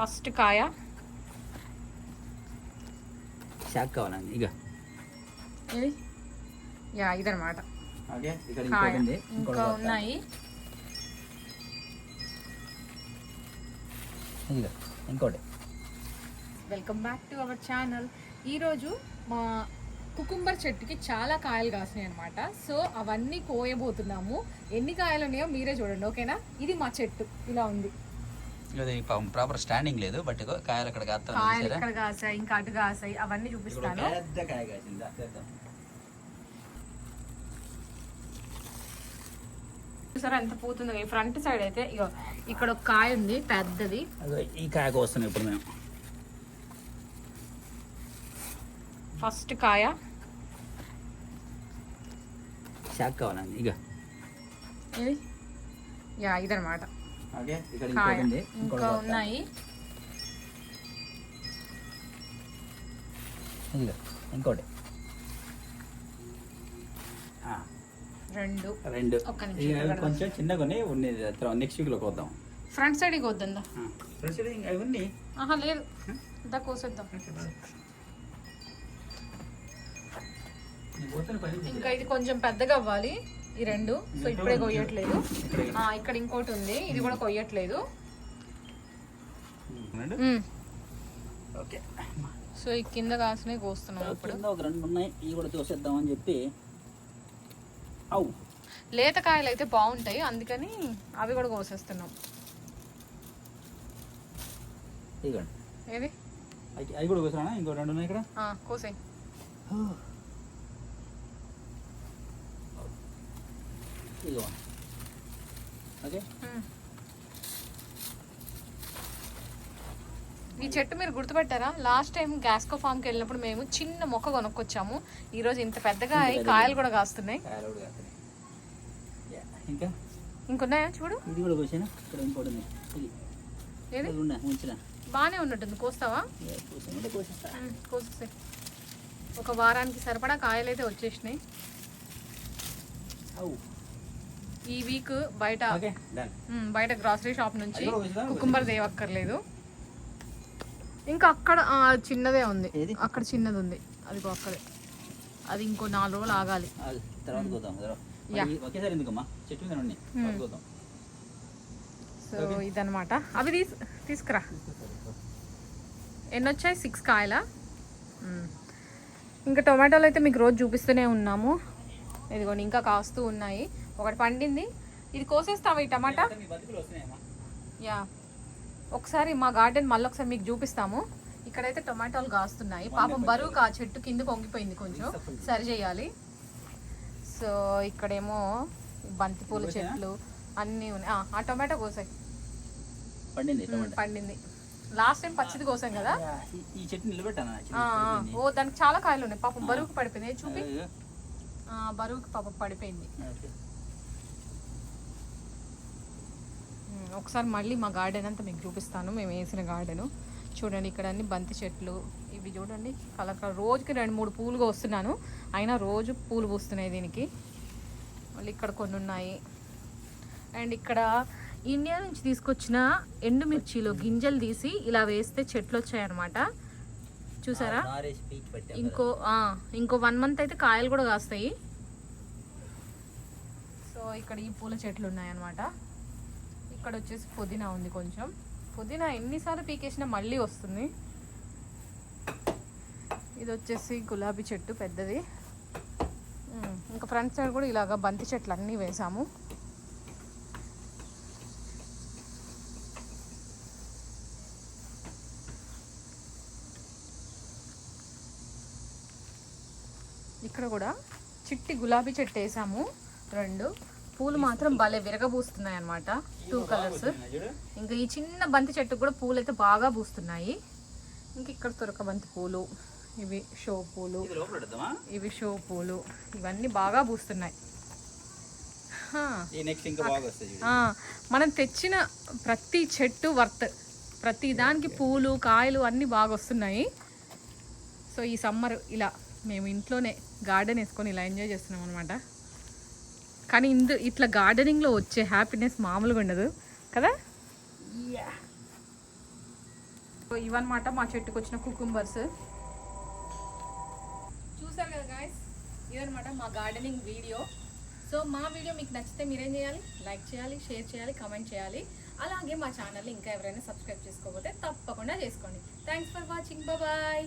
First కాయ. Shock కావాలండి ఇక ఇది? యా ఇదనమాట కాయ. ఇంకా. ఉన్నాయి. ఇంకోటి. Welcome back to our channel. ఈరోజు మా కుకుంబర్ చెట్టుకి చాలా కాయలు కాసినాయి అనమాట సో అవన్నీ కోయబోతున్నాము. ఎన్ని కాయలు ఉన్నాయో మీరే చూడండి ఓకేనా? ఇది మా చెట్టు ఇలా ఉంది. ఇది ప్రాపర్ స్టాండింగ్ లేదు బట్ కాయలు అక్కడ కాస్తా కాయలు ఇక్కడ కాసాయి ఇంకా అటు కాసాయి అవన్నీ చూపిస్తాను. పెద్ద కాయ కాసిందా. చూసారా ఎంత పోతుందో? ఈ ఫ్రంట్ సైడ్ అయితే ఇగో ఇక్కడ ఒక కాయ ఉంది పెద్దది. ఈ కాయ కోస్తున్నాం ఇప్పుడు మేము. ఫస్ట్ కాయ. షాక్ కావాలండి ఇక ఇది యా ఇదనమాట ఇంకా. ఉన్నాయి. ఇంకోటి. రెండు. రెండు. కొంచెం చిన్నగా తర్వాత నెక్స్ట్ వీక్లో కోద్దాం ఫ్రంట్ సైడ్ ఫ్రెష్ అవి ఉన్నాయి. ఆహా లేదు. ఇంత కోసేద్దాం. ఇంకా ఇది కొంచెం పెద్దగా అవ్వాలి. ఈ రెండు. సో ఇప్పుడే కొయ్యట్లేదు. ఇక్కడ. ఇంకోటి ఉంది. ఇది కూడా కొయ్యట్లేదు. సో ఈ కింద కాసినవి కోస్తున్నాం ఇప్పుడు. ఒక రెండు ఉన్నాయి. ఇవి కూడా చూసేద్దామని చెప్పి. అవు. లేత కాయలు అయితే బాగుంటాయి. అందుకని అవి కూడా కోసేస్తున్నాం. ఏది అవి కూడా కూర్చున్నా ఇంకో రెండు ఉన్నాయి ఇక్కడ? కోసేయ్. ఇదిగో. ఓకే. ఈ చెట్టు మీరు గుర్తుపెట్టారా? లాస్ట్ టైం గ్యాస్కో ఫామ్కి వెళ్ళినప్పుడు మేము చిన్న మొక్క కొనుక్కొచ్చాము. ఈ రోజు ఇంత పెద్దగా. కాయలు కూడా కాస్తున్నాయి. కాయలు కూడా కాస్తున్నాయి. యా, ఇంకా? ఇంకున్నాయా? చూడు. ఇది కూడా ఇక్కడ ఇంకోటి ఏది? ఉంచిన బాగానే ఉన్నట్టుంది. కోస్తావా? కోసేసే ఒక వారానికి సరిపడా కాయలు అయితే వచ్చేసినాయి ఈ వీక్ బయట బయట గ్రాసరీ షాప్ నుంచి? కుకుంబర్ దేవక్కర్లేదు. ఇంకా అక్కడ చిన్నదే ఉంది? అక్కడ చిన్నది ఉంది. అది అక్కడే. అది ఇంకో నాలుగు రోజులు ఆగాలి. సో ఇదనమాట అవి తీసు తీసుకురా. ఎన్ని వచ్చాయి సిక్స్ కాయల? ఇంకా టొమాటోలు అయితే మీకు రోజు చూపిస్తూనే ఉన్నాము. ఇదిగోండి ఇంకా కాస్తూ ఉన్నాయి. ఒకటి పండింది. ఇది కోసేస్తావా ఈ టమాటా? యా. ఒకసారి మా గార్డెన్ మళ్ళీ ఒకసారి మీకు చూపిస్తాము. ఇక్కడైతే టొమాటోలు కాస్తున్నాయి. పాపం బరువు ఆ చెట్టు కింద వంగిపోయింది కొంచెం. సరి చేయాలి. సో ఇక్కడేమో బంతిపూల చెట్లు అన్నీ ఉన్నాయి. ఆ, ఆ టొమాటో కోసాయి. పండింది లాస్ట్ టైం పచ్చిది కోసాం కదా? ఈ- చెట్టు నిలబెట్టాను. ఓ దానికి చాలా కాయలు ఉన్నాయి. పాపం బరువుకి పడిపోయింది చూపి. బరువుకి పాపం పడిపోయింది. ఒకసారి మళ్ళీ మా గార్డెన్ అంతా మీకు చూపిస్తాను. మేము వేసిన గార్డెను. చూడండి ఇక్కడ అన్ని బంతి చెట్లు. ఇవి చూడండి కలర్ కలర్ రోజుకి రెండు మూడు పూలుగా వస్తున్నాను. అయినా రోజు పూలు పూస్తున్నాయి దీనికి. మళ్ళీ ఇక్కడ కొన్ని ఉన్నాయి. అండ్ ఇక్కడ ఇండియా నుంచి తీసుకొచ్చిన ఎండుమిర్చిలో గింజలు తీసి ఇలా వేస్తే చెట్లు వచ్చాయన్నమాట. చూసారా? ఇంకో ఇంకో వన్ మంత్ అయితే కాయలు కూడా కాస్తాయి. సో ఇక్కడ ఈ పూల చెట్లు ఉన్నాయన్నమాట. ఇక్కడ వచ్చేసి పుదీనా ఉంది కొంచెం. పుదీనా ఎన్నిసార్లు పీకేసినా మళ్ళీ వస్తుంది. ఇది వచ్చేసి గులాబీ చెట్టు పెద్దది. ఇంకా ఫ్రంట్ సైడ్ కూడా ఇలాగ బంతి చెట్లు అన్నీ వేసాము. ఇక్కడ కూడా చిట్టి గులాబీ చెట్టు వేసాము. రెండు. పూలు మాత్రం భలే విరగబూస్తున్నాయి అనమాట టూ కలర్స్ ఇంకా ఈ చిన్న బంతి చెట్టుకు కూడా పూలు అయితే బాగా పూస్తున్నాయి. ఇంకా ఇక్కడ తొరక బంతి పూలు ఇవి షో పూలు ఇవి షో పూలు ఇవన్నీ బాగా పూస్తున్నాయి. మనం తెచ్చిన ప్రతి చెట్టు వర్త్ ప్రతి దానికి పూలు కాయలు అన్నీ బాగా వస్తున్నాయి. సో ఈ సమ్మర్ ఇలా మేము ఇంట్లోనే గార్డెన్ వేసుకొని ఇలా ఎంజాయ్ చేస్తున్నాం అనమాట కానీ ఇందు ఇట్లా గార్డెనింగ్లో వచ్చే హ్యాపీనెస్ మామూలుగా ఉండదు కదా? సో ఇవన్నమాట మా చెట్టుకు వచ్చిన కుకుంబర్స్ చూసారు కదా గాయస్ ఇవన్నమాట మా గార్డెనింగ్ వీడియో సో మా వీడియో మీకు నచ్చితే మీరేం చేయాలి? లైక్ చేయాలి షేర్ చేయాలి కమెంట్ చేయాలి. అలాగే మా ఛానల్ని ఇంకా ఎవరైనా సబ్స్క్రైబ్ చేసుకోకపోతే తప్పకుండా చేసుకోండి. Thanks for watching bye